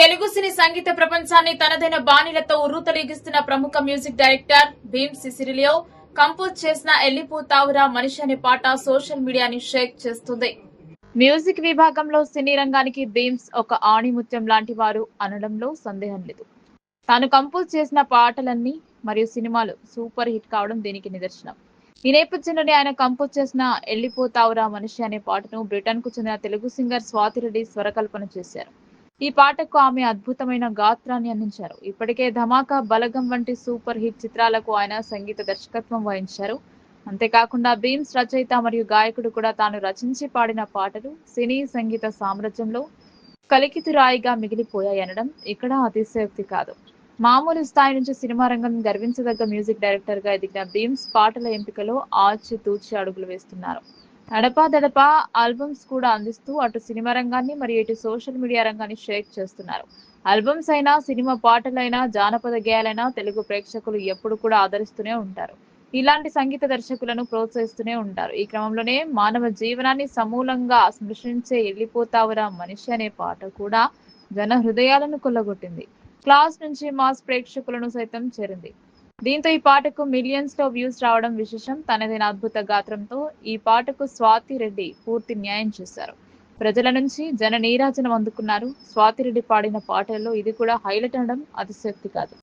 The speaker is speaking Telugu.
తెలుగు సినీ సంగీత ప్రపంచాన్ని తనదైన బాణీలతో ఉర్రూతలీగిస్తున్న ప్రముఖ music director Bheem Cecirolio compose చేసిన ఎల్లిపోతావురా మనిషి అనే పాట సోషల్ మీడియాని షేక్ చేస్తుంది. మ్యూజిక్ విభాగంలో సినీ రంగానికి భీమ్స్ ఒక ఆణిముత్యం లాంటి వారు అనడంలో సందేహం లేదు. తాను కంపోజ్ చేసిన పాటలన్నీ మరియు సినిమాలు సూపర్ హిట్ కావడం దీనికి నిదర్శనం. ఈ నేపథ్యంలోనే ఆయన కంపోజ్ చేసిన ఎల్లిపోతావురా మనిషి అనే పాటను బ్రిటన్కు చెందిన తెలుగు సింగర్ స్వాతిరెడ్డి స్వరకల్పన చేశారు. ఈ పాటకు ఆమె అద్భుతమైన గాత్రాన్ని అందించారు. ఇప్పటికే ధమాకా బలగం వంటి సూపర్ హిట్ చిత్రాలకు ఆయన సంగీత దర్శకత్వం వహించారు. అంతేకాకుండా భీమ్స్ రచయిత మరియు గాయకుడు కూడా తాను రచించి పాడిన పాటలు సినీ సంగీత సామ్రాజ్యంలో కలికితురాయిగా మిగిలిపోయాయి అనడం ఇక్కడ అతిశయోక్తి కాదు. మామూలు స్థాయి నుంచి సినిమా రంగం గర్వించదగ్గ మ్యూజిక్ డైరెక్టర్గా ఎదిగిన భీమ్స్ పాటల ఎంపికలో ఆచితూచి అడుగులు వేస్తున్నారు. దడపా ఆల్బమ్స్ కూడా అందిస్తూ అటు సినిమా రంగాన్ని మరియు ఇటు సోషల్ మీడియా రంగాన్ని షేక్ చేస్తున్నారు. ఆల్బమ్స్ అయినా సినిమా పాటలైనా జానపద గేయాలైనా తెలుగు ప్రేక్షకులు ఎప్పుడు కూడా ఆదరిస్తూనే ఉంటారు. ఇలాంటి సంగీత దర్శకులను ప్రోత్సహిస్తూనే ఉంటారు. ఈ క్రమంలోనే మానవ జీవనాన్ని సమూలంగా స్మృశించే వెళ్ళిపోతావురా మనిషి అనే పాట కూడా జన హృదయాలను కొల్లగొట్టింది. క్లాస్ నుంచి మాస్ ప్రేక్షకులను సైతం చేరింది. దీంతో ఈ పాటకు మిలియన్స్లో వ్యూస్ రావడం విశేషం. తనదైన అద్భుత గాత్రంతో ఈ పాటకు స్వాతి రెడ్డి పూర్తి న్యాయం చేశారు. ప్రజల నుంచి జన నీరాజనం అందుకున్నారు. స్వాతి రెడ్డి పాడిన పాటల్లో ఇది కూడా హైలైట్ అనడం అతిశక్తి కాదు.